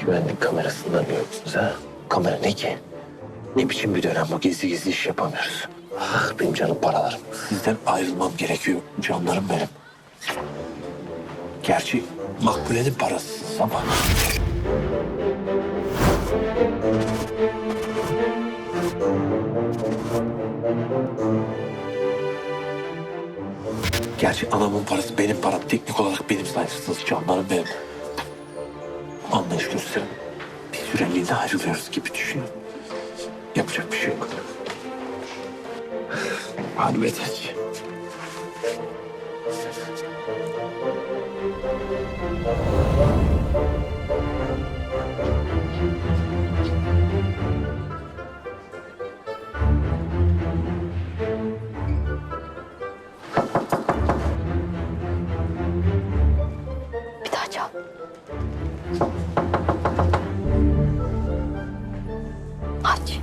Güvenlik kamerasından yoksunuz ha? Kamera ne ki? Ne biçim bir dönem bu gizli gizli iş yapamıyoruz. Ah benim canım paralarım. Sizden ayrılmam gerekiyor canlarım benim. Gerçi Makbule'nin parasısınız ama. Gerçi anamın parası benim param. Teknik olarak benim sayılırsınız canlarım benim. Anlayış gösterin. Bir süreliğine ayrılıyoruz gibi düşünün. Yapacak bir şey yok. Halledeceğiz. Bir daha çal. Aç.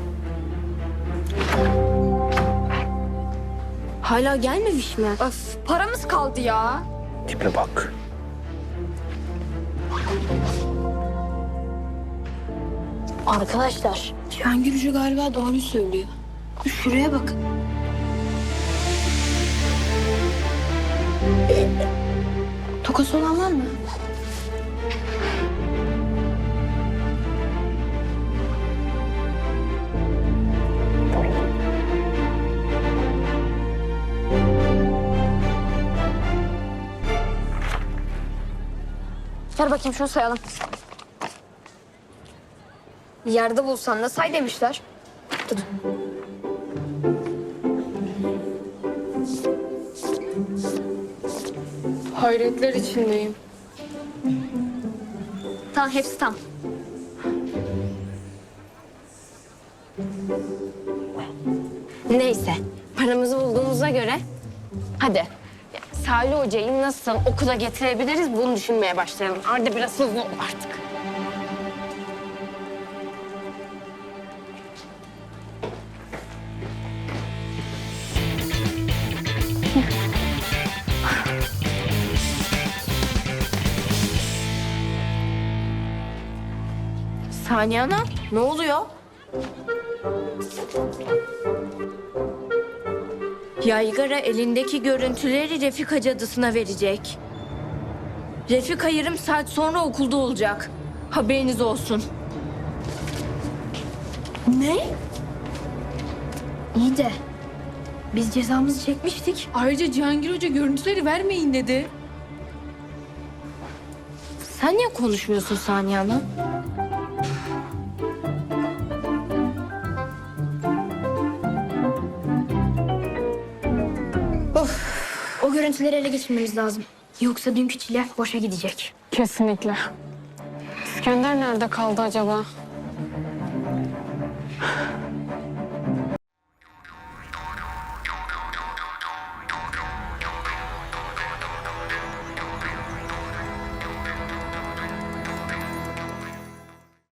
Hala gelmemiş mi? Öf paramız kaldı ya. Tipe bak. Arkadaşlar. Cihangir Hoca galiba doğru söylüyor. Şuraya bakın. Tokası olan var mı? Ver bakayım şunu sayalım. Yerde bulsan da say demişler. Tut. Hayretler içindeyim. Tamam hepsi tam. Neyse. Paramızı bulduğumuza göre hadi. Salih Hoca'yı nasıl okula getirebiliriz bunu düşünmeye başlayalım. Arda biraz hızlı ol artık. Saniye Ana, ne oluyor? Yaygara elindeki görüntüleri Refika cadısına verecek. Refika yarım saat sonra okulda olacak. Haberiniz olsun. Ne? İyi de biz cezamızı çekmiştik. Ayrıca Cihangir Hoca görüntüleri vermeyin dedi. Sen niye konuşmuyorsun Saniye Hanım? Görüntüleri ele geçirmemiz lazım. Yoksa dünkü çile boşa gidecek. Kesinlikle. İskender nerede kaldı acaba?